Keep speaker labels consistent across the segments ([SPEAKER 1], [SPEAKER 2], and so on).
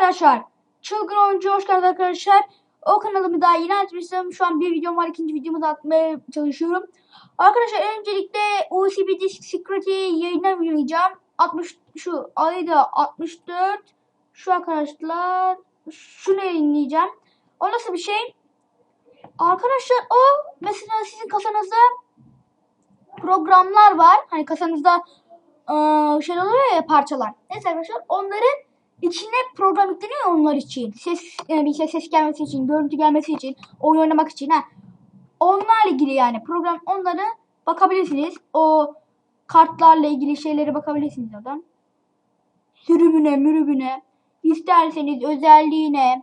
[SPEAKER 1] arkadaşlar. Çılgın oyuncu hoş geldiniz arkadaşlar. O kanalımı daha yeni açmıştım. Şu an bir videom var. ikinci videomu da atmaya çalışıyorum. Arkadaşlar öncelikle USB Disk Secret'i yayınlamayacağım. 60 şu ayda 64 şu arkadaşlar şunu yayınlayacağım. O nasıl bir şey? Arkadaşlar o mesela sizin kasanızda programlar var. Hani kasanızda eee şey oluyor ya parçalar. Neyse arkadaşlar onların içine program yükleniyor onlar için. Ses yani bir ses, ses gelmesi için, görüntü gelmesi için, oyun oynamak için ha. Onlarla ilgili yani program onları bakabilirsiniz. O kartlarla ilgili şeylere bakabilirsiniz oradan. Sürümüne, mürübüne, isterseniz özelliğine.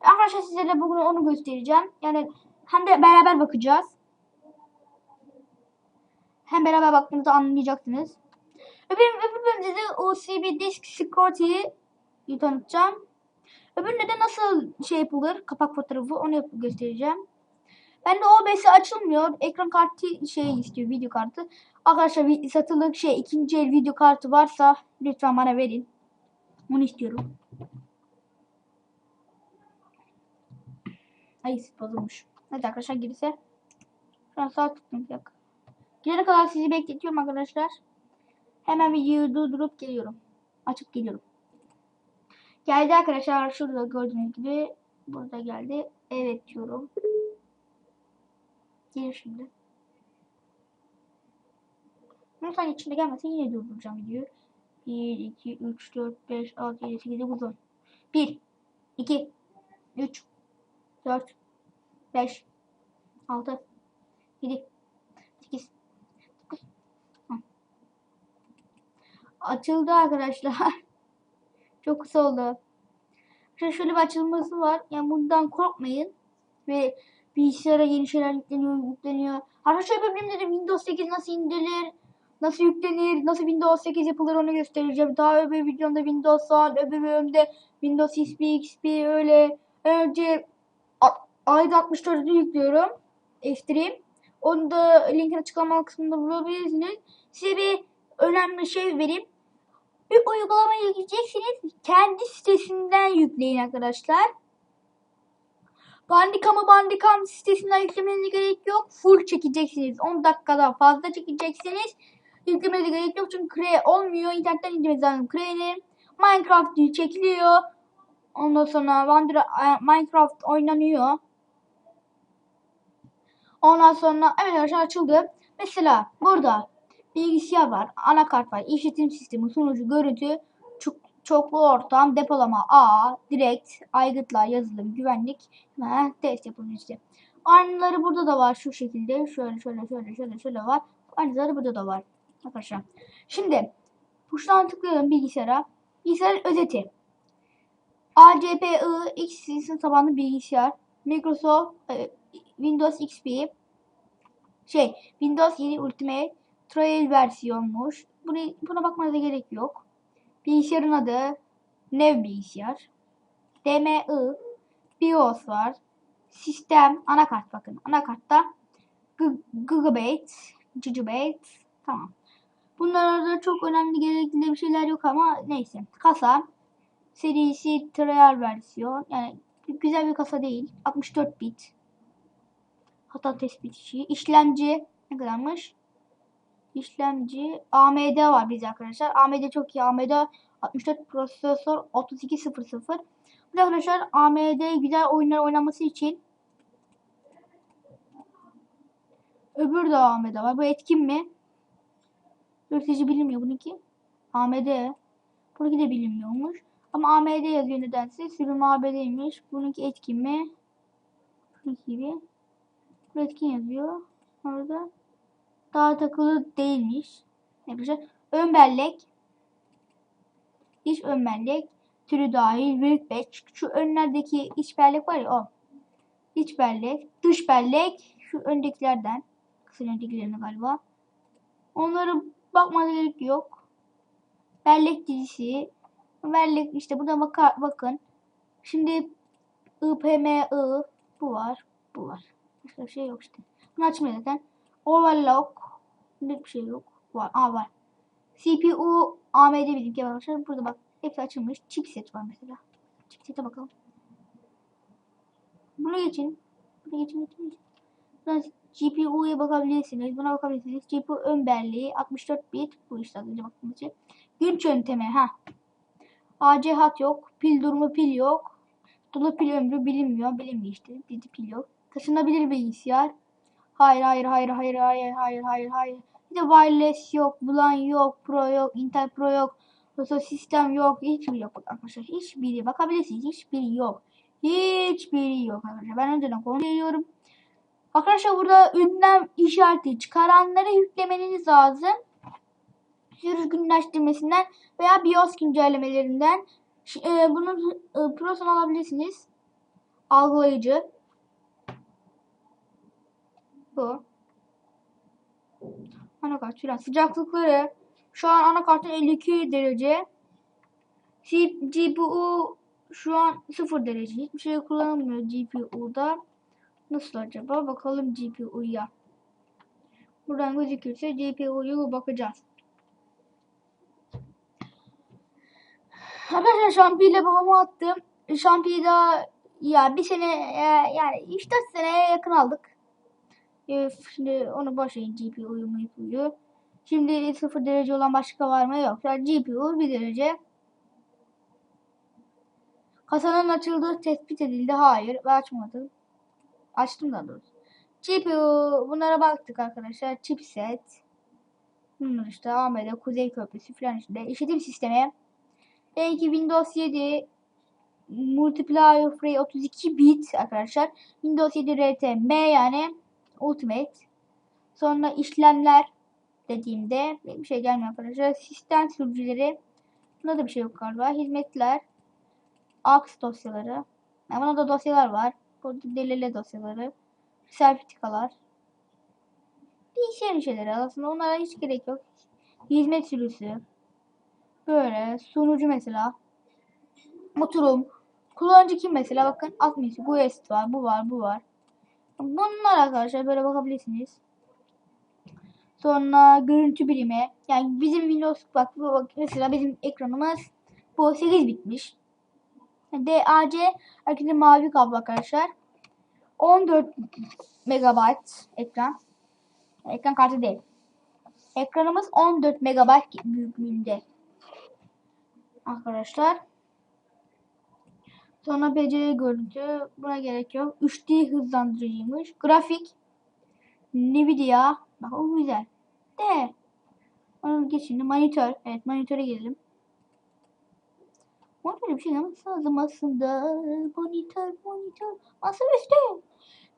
[SPEAKER 1] Arkadaşlar sizlere bugün onu göstereceğim. Yani hem de beraber bakacağız. Hem beraber baktığınızda anlayacaksınız. Öbür, öbür bölümde de USB Disk Security'yi tanıtacağım. Öbüründe de nasıl şey yapılır, kapak fotoğrafı onu yap- göstereceğim. Ben de OBS açılmıyor. Ekran kartı şey istiyor, video kartı. Arkadaşlar satılık şey ikinci el video kartı varsa lütfen bana verin. Onu istiyorum. Ay bozulmuş. Hadi arkadaşlar girse. Şu an saat tuttum bir dakika. Kadar sizi bekletiyorum arkadaşlar. Hemen videoyu durdurup geliyorum. Açıp geliyorum. Geldi arkadaşlar. Şurada gördüğünüz gibi. Burada geldi. Evet diyorum. Gelir şimdi. Lütfen içinde gelmesin yine durduracağım videoyu. 1, 2, 3, 4, 5, 6, 7, 8, 9, 10. 1, 2, 3, 4, 5, 6, 7, 8, 9, 10. Açıldı arkadaşlar. Çok kısa oldu. Şöyle, şöyle bir açılması var. Yani bundan korkmayın. Ve bilgisayara yeni şeyler yükleniyor, yükleniyor. Arkadaşlar öbür bölümde de Windows 8 nasıl indirilir, nasıl yüklenir, nasıl Windows 8 yapılır onu göstereceğim. Daha öbür videomda Windows 10, öbür bölümde Windows XP, XP öyle. Önce ayda 64'ü yüklüyorum. F3. Onu da linkin açıklama kısmında bulabilirsiniz. Size bir önemli şey vereyim. Bir uygulama yükleyeceksiniz. Kendi sitesinden yükleyin arkadaşlar. Bandicam'ı Bandicam sitesinden yüklemenize gerek yok. Full çekeceksiniz. 10 dakikadan fazla çekeceksiniz. Yüklemenize gerek yok çünkü Cray olmuyor. İnternetten indirmeniz lazım Cray'ni. Minecraft çekiliyor. Ondan sonra Wonder, Minecraft oynanıyor. Ondan sonra evet arkadaşlar açıldı. Mesela burada bilgisayar var, anakart var, işletim sistemi, sunucu, görüntü, çok, çoklu ortam, depolama, ağ, direkt, aygıtlar, yazılım, güvenlik, ve test yapılmış işte. Aynıları burada da var şu şekilde. Şöyle şöyle şöyle şöyle şöyle var. Aynıları burada da var. Arkadaşlar. Şimdi tuştan tıklıyorum bilgisayara. Bilgisayar özeti. ACPI X tabanlı bilgisayar. Microsoft e, Windows XP şey Windows 7 Ultimate Trial versiyonmuş. Buna, buna bakmanıza gerek yok. Bilgisayarın adı Nev bilgisayar. DMI BIOS var. Sistem anakart bakın. Anakartta Gigabyte, Gigabyte tamam. Bunlarda çok önemli gerekli bir şeyler yok ama neyse. Kasa serisi trial versiyon. Yani güzel bir kasa değil. 64 bit. Hata tespit işi. İşlemci ne kadarmış? İşlemci AMD var bizde arkadaşlar. AMD çok iyi. AMD 64 prosesör 3200. Bu arkadaşlar AMD güzel oyunlar oynaması için öbür de AMD var. Bu etkin mi? Üretici bilinmiyor bununki. AMD. Bununki de bilinmiyormuş. Ama AMD yazıyor nedense. Sürüm ABD'ymiş. Bununki etkin mi? Bununki gibi. Bu etkin yazıyor. Orada. Daha takılı değilmiş. Arkadaşlar ön bellek. İç ön bellek. Türü dahil. Workbench. Şu önlerdeki iç bellek var ya o. İç bellek. Dış bellek. Şu öndekilerden. Kısa öndekilerine galiba. Onları bakmanıza gerek yok. Bellek dizisi. Bellek işte burada baka, bakın. Şimdi IPMI bu var. Bu var. Başka bir şey yok işte. Bunu açmıyor zaten. Overclock. Bunda bir şey yok. Var. Aa var. CPU AMD bizimki arkadaşlar. Burada bak hepsi açılmış. Chipset var mesela. Chipset'e bakalım. Buna geçin. Buna geçin. geçin. Buradan GPU'ya bakabilirsiniz. Buna bakabilirsiniz. GPU ön belleği 64 bit. Bu işte az önce baktığımız şey. Güç yöntemi. ha. AC hat yok. Pil durumu pil yok. Dolu pil ömrü bilinmiyor. Bilinmiyor işte. Dedi pil yok. Taşınabilir bilgisayar. Hayır hayır hayır hayır hayır hayır hayır hayır. Bir de wireless yok. Bulan yok. Pro yok. Intel Pro yok. Proto sistem yok. Hiçbiri yok arkadaşlar. Hiçbiri. Bakabilirsiniz. Hiçbiri yok. Hiçbiri yok arkadaşlar. Ben önceden konuşuyorum. Arkadaşlar burada ünlem işareti çıkaranları yüklemeniz lazım. Sürgünleştirmesinden veya BIOS güncellemelerinden e, bunun e, prosunu alabilirsiniz. Algılayıcı. Bu. Anakart filan. Sıcaklıkları şu an anakartın 52 derece. GPU şu an 0 derece. Hiçbir şey kullanılmıyor GPU'da. Nasıl acaba? Bakalım GPU'ya. Buradan gözükürse GPU'yu bakacağız. Arkadaşlar şampiyle babama attım. Şampiyi da ya bir sene yani 3-4 seneye yakın aldık. E, şimdi onu boş verin GPU'yu MPU'yu. Şimdi 0 derece olan başka var mı? Yok. Yani GPU 1 derece. Kasanın açıldığı tespit edildi. Hayır. Ve açmadım. Açtım da doğrusu. GPU bunlara baktık arkadaşlar. Chipset. Bunlar işte AMD Kuzey Köprüsü falan işte. İşletim sistemi. Belki Windows 7 Multiplier Free 32 bit arkadaşlar. Windows 7 RTM yani Ultimate. Sonra işlemler dediğimde bir şey gelmiyor arkadaşlar. Sistem sürücüleri. Bunda da bir şey yok galiba. Hizmetler. AX dosyaları. Yani buna da dosyalar var. Burada delile dosyaları. Sertifikalar. Değişen şeyler aslında. Onlara hiç gerek yok. Hizmet sürüsü. Böyle sunucu mesela. Oturum. Kullanıcı kim mesela? Bakın admin, Guest var. Bu var. Bu var. Bunlar arkadaşlar böyle bakabilirsiniz. Sonra görüntü birimi. Yani bizim Windows bak, bu bak mesela bizim ekranımız bu 8 bitmiş. DAC herkese mavi kablo arkadaşlar. 14 megabayt ekran. Ekran kartı değil. Ekranımız 14 megabayt büyüklüğünde. Arkadaşlar. Sonra PC görüntü. Buna gerek yok. 3D hızlandırıcıymış. Grafik. Nvidia. Bak o güzel. De. Onu geç şimdi. Monitör. Evet monitöre gelelim. Monitör bir şey yapmak lazım aslında. Monitör, monitör. Masa üstü.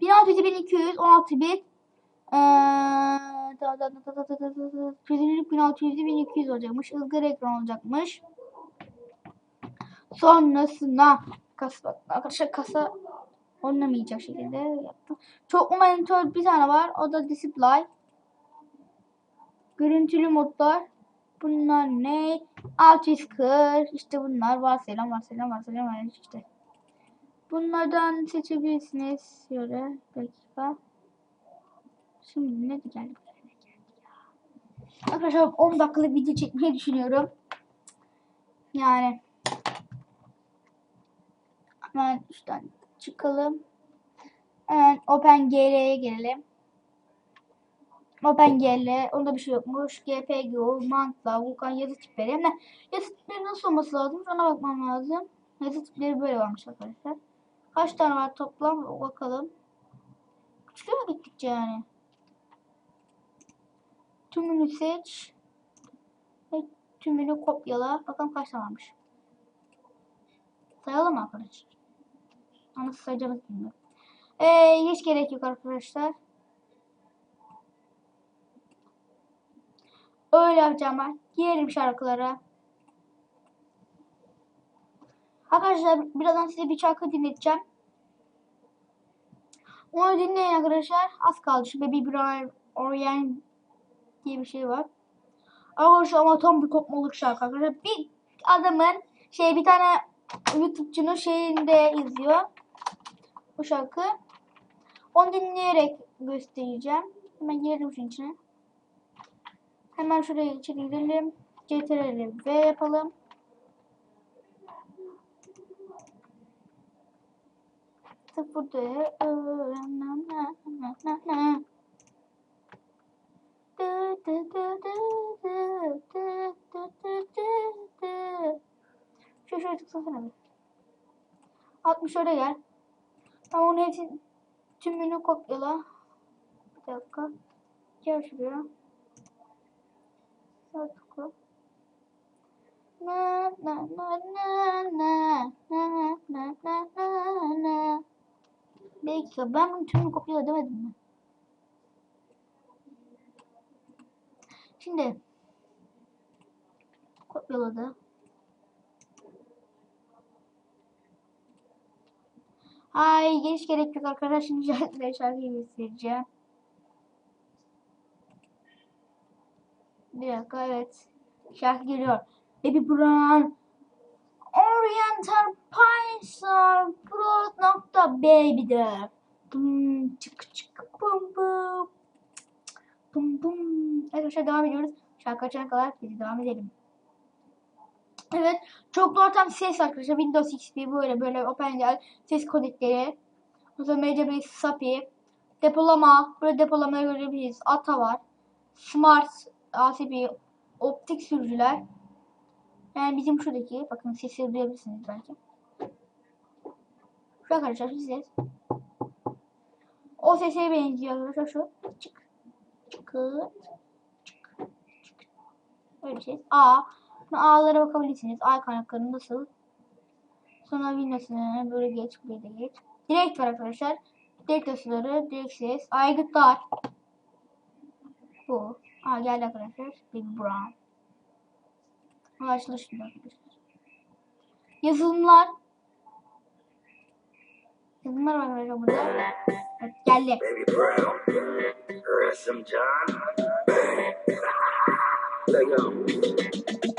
[SPEAKER 1] 1600, 1200, 16 bit. Çözünürlük 1600, 1200 olacakmış. Izgara ekran olacakmış. Sonrasına kasa, arkadaşlar kasa oynamayacak şekilde yaptım. Çok monitör bir tane var. O da display. Görüntülü modlar. Bunlar ne? 640. İşte bunlar varsayılan varsayılan varsayılan var işte. Bunlardan seçebilirsiniz. Şöyle dakika. Şimdi ne geldi? Arkadaşlar 10 dakikalık video çekmeyi düşünüyorum. Yani hemen üstten çıkalım. Hemen OpenGL'ye gelelim. OpenGL, onda bir şey yokmuş. GPGO, Mantla, Vulkan yazı tipleri. Hem de yazı tipleri nasıl olması lazım? Ona bakmam lazım. Yazı tipleri böyle varmış arkadaşlar. Kaç tane var toplam? Bakalım. Küçülüyor gittikçe yani. Tümünü seç. Ve tümünü kopyala. Bakalım kaç tane varmış. Sayalım arkadaşlar? Nasıl sayacağımız bilmiyorum. Ee, hiç gerek yok arkadaşlar. Öyle yapacağım ben. Girelim şarkılara. Arkadaşlar birazdan size bir şarkı dinleteceğim. Onu dinleyin arkadaşlar. Az kaldı. Şu Baby Brian Orient diye bir şey var. Arkadaşlar ama tam bir kopmalık şarkı arkadaşlar. Bir adamın şey bir tane YouTube'cunun şeyinde izliyor bu şarkı. Onu dinleyerek göstereceğim. Hemen girelim şunun içine. Hemen şuraya içeri girelim. Ctrl V yapalım. Sıfır D öğrenmem. Şu şuraya tıklasana bir. 60 öyle gel. Tamam onu hepsini tümünü kopyala. Bir dakika. Gel şuraya. Sağ tıkla. Na na na na na na na na na na. Bir dakika ben bunu tümünü kopyala demedim mi? Şimdi kopyaladı. Ay geç gerek yok arkadaşlar. Şimdi şarkıyı şarkıyı göstereceğim. Bir dakika evet. Şarkı geliyor. Baby Brown Oriental Pines Pro nokta baby'de. Bum çık çık bum bum. Bum bum. Arkadaşlar devam ediyoruz. Şarkı açana kadar devam edelim. Evet. Çoklu ortam ses arkadaşlar. Windows XP böyle böyle OpenGL ses kodekleri. Mesela MediaBase SAPI. Depolama. Böyle depolamayı görebiliriz. ATA var. Smart ACP optik sürücüler. Yani bizim şuradaki bakın sesleri duyabilirsiniz belki. Şu arkadaşlar şu ses. O sese benziyor arkadaşlar şu. Çık. Çık. Çık. Öyle bir şey. A. A'lara bakabilirsiniz. A kaynakları nasıl? Sonra Windows'una böyle geç. Da geç. Direkt var arkadaşlar. Direkt dosyaları, direkt ses. Aygıtlar. Bu. Aa geldi arkadaşlar. Big Brown. Ulaşılır şimdi arkadaşlar. Yazılımlar. Yazılımlar var arkadaşlar burada. Evet, geldi.
[SPEAKER 2] Baby Brown, some John. Let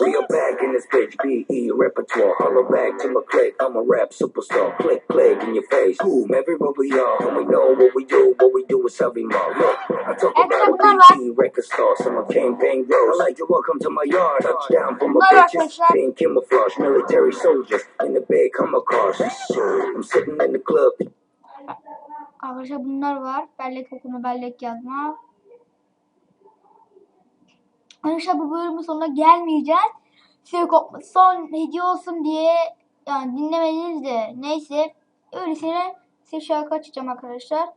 [SPEAKER 2] We are back in this bitch, BE repertoire. Holler back to my click, I'm a rap superstar. Click, click in your face. Boom, everywhere we are. And we know what we do, what we do is selling more. Look, I talk about a BE record star. Some campaign rose. I like to welcome to my yard. Touchdown for my bitches. Being camouflage, military soldiers. In the big Hummer cars. I'm sitting in the club.
[SPEAKER 1] Arkadaşlar bunlar var. Bellek okuma, bellek yazma. Arkadaşlar bu bölümün sonuna gelmeyeceğiz. Size son hediye olsun diye yani dinlemediniz de neyse. Öylesine size şarkı açacağım arkadaşlar.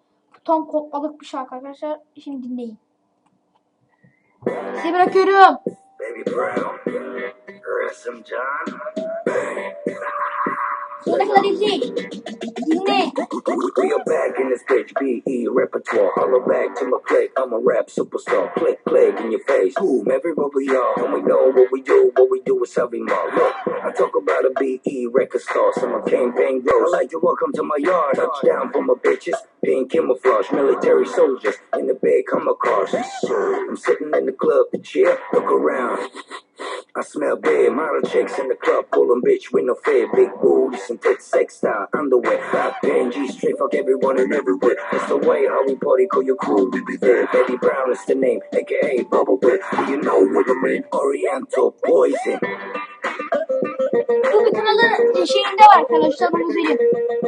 [SPEAKER 1] Tam kopmalık bir şarkı arkadaşlar. Şimdi dinleyin. Size bırakıyorum.
[SPEAKER 2] Baby Brown. We are back in this bitch, BE repertoire. Holler back to my click, I'm a rap superstar. Click, click in your face. Boom, we are. And we know what we do, what we do is selling more. Look, I talk about a BE record star. Some of campaign rose. I like to welcome to my yard. Touchdown for my bitches. Being camouflage, military soldiers. In the big Hummer cars. I'm sitting in the club to chill. Look around. I smell bad, model chicks in the club, pulling bitch with no fear, big booties and tits, sex style, underwear, hot G straight, fuck everyone and everywhere. That's the way how we party, call your crew, we be there. Betty Brown is the name, aka Bubble Wet. Do you know what I mean? Oriental poison.
[SPEAKER 1] Bu bir kanalın şeyinde var arkadaşlar. Bunu söyleyeyim.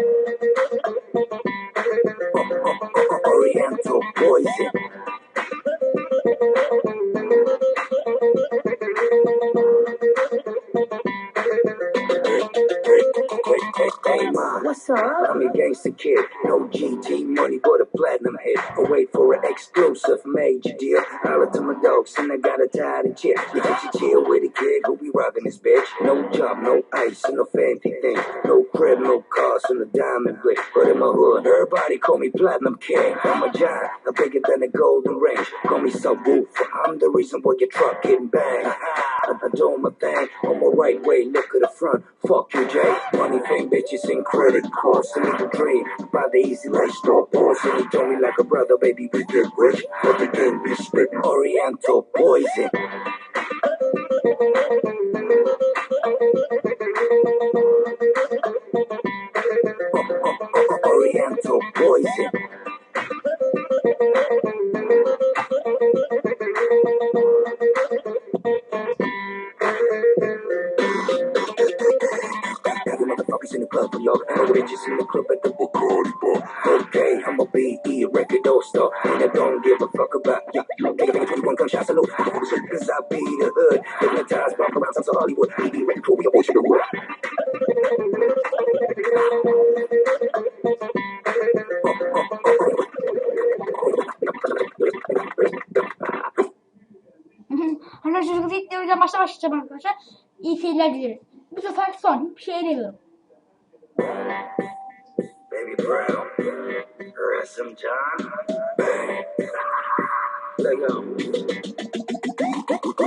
[SPEAKER 2] I'm a gangster kid, no GT money, but a platinum hit. I wait for an exclusive major deal. Holla to my dogs, and I got a tired of chill. You get your chill with a kid who be robbing this bitch. No job, no ice, and no fancy things. No crib, no cars, and a diamond ring. But in my hood, everybody call me Platinum King. I'm a giant, I'm bigger than a golden range. Call me subwoofer, I'm the reason why your truck getting banged. Uh-huh. I, I do my thing on my right way, look at the front. Fuck you, Jay. Money, fame, bitches, and credit cards. And the dream about the easy life store boys. And he told me like a brother, baby, we get rich. But the game be spit Oriental poison. Bitches in the club at the Bacardi bar. Okay, I'm a BE record all star. And I don't give a fuck about ya. Take a finger, 21 gunshot salute. Cause I be the hood. Hypnotized, walk around some Hollywood. BE crew, we a voice of the world.
[SPEAKER 1] Arkadaşlar çocuk ilk videodan başta başlayacağım arkadaşlar. İyi seyirler dilerim. Bu sefer son. Bir şey demiyorum.
[SPEAKER 2] Baby Brown, Ransom John, bang. Let go.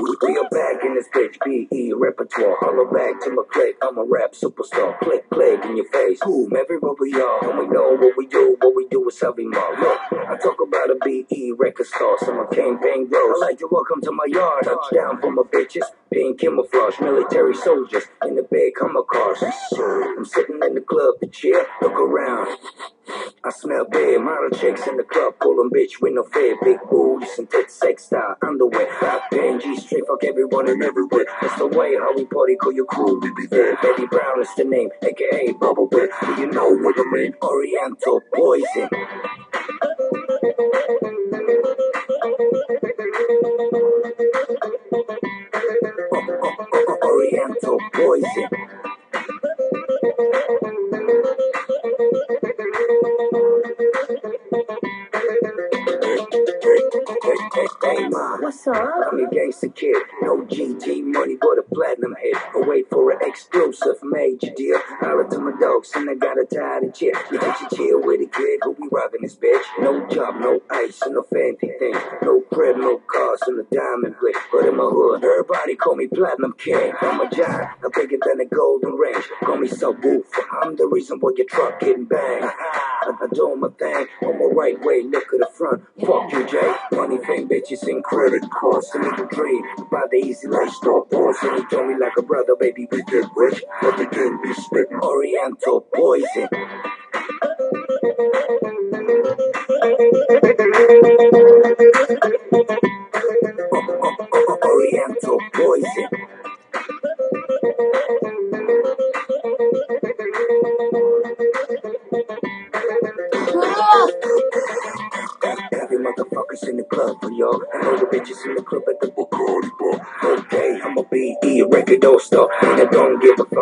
[SPEAKER 2] We are back in this bitch, BE repertoire. Holler back to my click, I'm a rap superstar. Click, click in your face. Boom, everywhere we are. And we know what we do, what we do is heavy more. Look, I talk about a BE record star, so my campaign grows. I like to welcome to my yard. Touchdown for my bitches, being camouflage, military soldiers in the big Hummer cars. I'm sitting in the club to chill, look around. I smell bad, model chicks in the club, pull 'em bitch with no fear, big booties and tits, sex style, underwear, hot G straight, fuck everyone and everywhere. That's the way how we party, call your crew, we be there. Baby Brown is the name, aka Bubble Bear. Do you know what I mean? Oriental poison. Uh, uh, uh, Oriental poison. I got a tired chick. You think you chill with a kid who be rocking this bitch? No job, no ice, and no fancy things. No crib, no cars, and a diamond ring. But in my hood, everybody call me Platinum King. I'm a giant, I'm bigger Reason why your truck getting banged. I, do my thing on my right way, look at the front. Fuck you, Jay. Money, fame, bitches, and credit make a dream about the easy lifestyle. Boss, and he told me like a brother, baby, we get rich. Game be spit Oriental poison.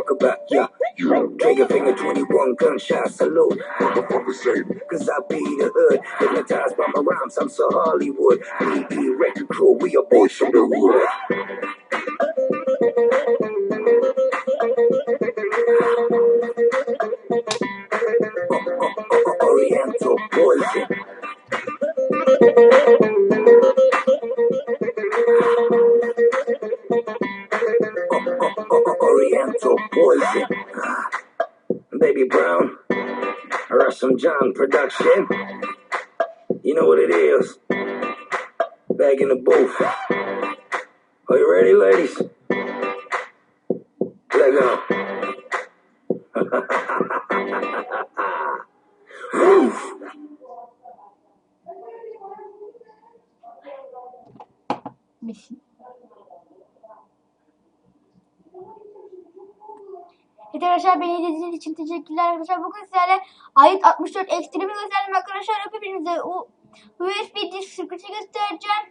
[SPEAKER 2] Fuck about ya. Trigger finger 21 gunshot salute. Motherfuckers say, cause I be the hood. Hypnotized by my rhymes, I'm so Hollywood. Be record crew, we a boys from the wood. Uh, uh, uh, Oriental poison. John production. You know what it is. Back in the booth. Are you ready, ladies? Let go.
[SPEAKER 1] izlediğiniz için teşekkürler arkadaşlar. Bugün sizlerle ait 64 ekstremi gösterdim arkadaşlar. Hepinize USB disk circuit'i göstereceğim.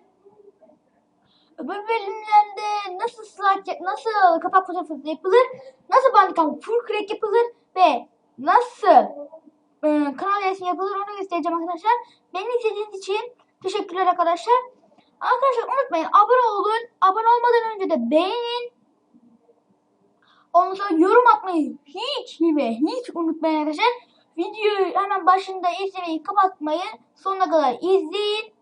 [SPEAKER 1] Öbür bölümlerde nasıl slide, nasıl kapak fotoğrafı yapılır, nasıl bandicam full crack yapılır ve nasıl e, kanal resmi yapılır onu göstereceğim arkadaşlar. Beni izlediğiniz için teşekkürler arkadaşlar. Arkadaşlar unutmayın abone olun. Abone olmadan önce de beğenin. Ondan sonra yorum atmayı hiç ve hiç unutmayın arkadaşlar. Videoyu hemen başında izlemeyi kapatmayı sonuna kadar izleyin.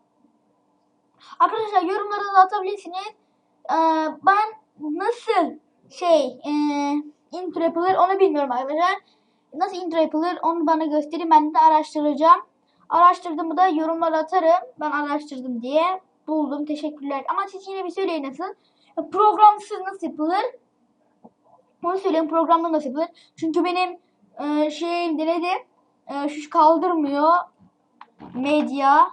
[SPEAKER 1] Arkadaşlar yorumlara da atabilirsiniz. Ee, ben nasıl şey e, intro yapılır onu bilmiyorum arkadaşlar. Nasıl intro yapılır onu bana gösterin. Ben de araştıracağım. Araştırdığımı da yorumlara atarım. Ben araştırdım diye buldum. Teşekkürler. Ama siz yine bir söyleyin nasıl. Programsız nasıl yapılır? Onu söyleyin programda nasıl yapılır? Çünkü benim e, şeyim denedim. E, şu kaldırmıyor. Medya.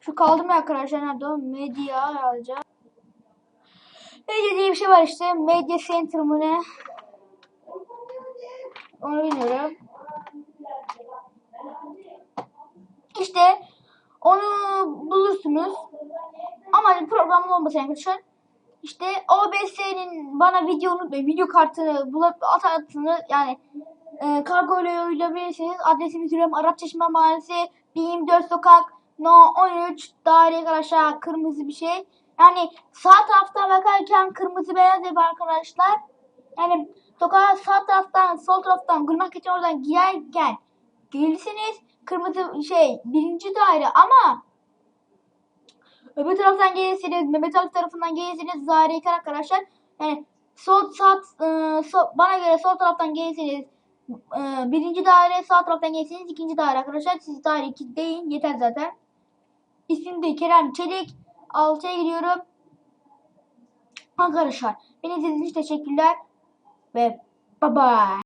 [SPEAKER 1] Şu kaldırmıyor arkadaşlar. Nerede? Medya yazacağım. Medya diye bir şey var işte. Medya Center mı ne? Onu bilmiyorum. İşte onu bulursunuz. Ama programın olması arkadaşlar. İşte OBS'nin bana videonu ve video kartını bulup atarsanız yani e, kargo ile yollayabilirsiniz. Adresimi söylüyorum. Arap Çeşme Mahallesi 1024 Sokak No 13 daire arkadaşlar kırmızı bir şey. Yani sağ taraftan bakarken kırmızı beyaz ev arkadaşlar. Yani sokağa sağ taraftan sol taraftan gülmek için oradan girerken gelirsiniz kırmızı şey birinci daire ama öbür taraftan gelirsiniz Mehmet Ali tarafından gelirsiniz daire yıkar arkadaşlar. Yani sol sağ e, bana göre sol taraftan gelirsiniz e, birinci daire sağ taraftan gelirsiniz ikinci daire arkadaşlar. Siz daire 2 deyin yeter zaten. İsmim de Kerem Çelik. 6'ya giriyorum. Arkadaşlar beni izlediğiniz için teşekkürler ve bye bye.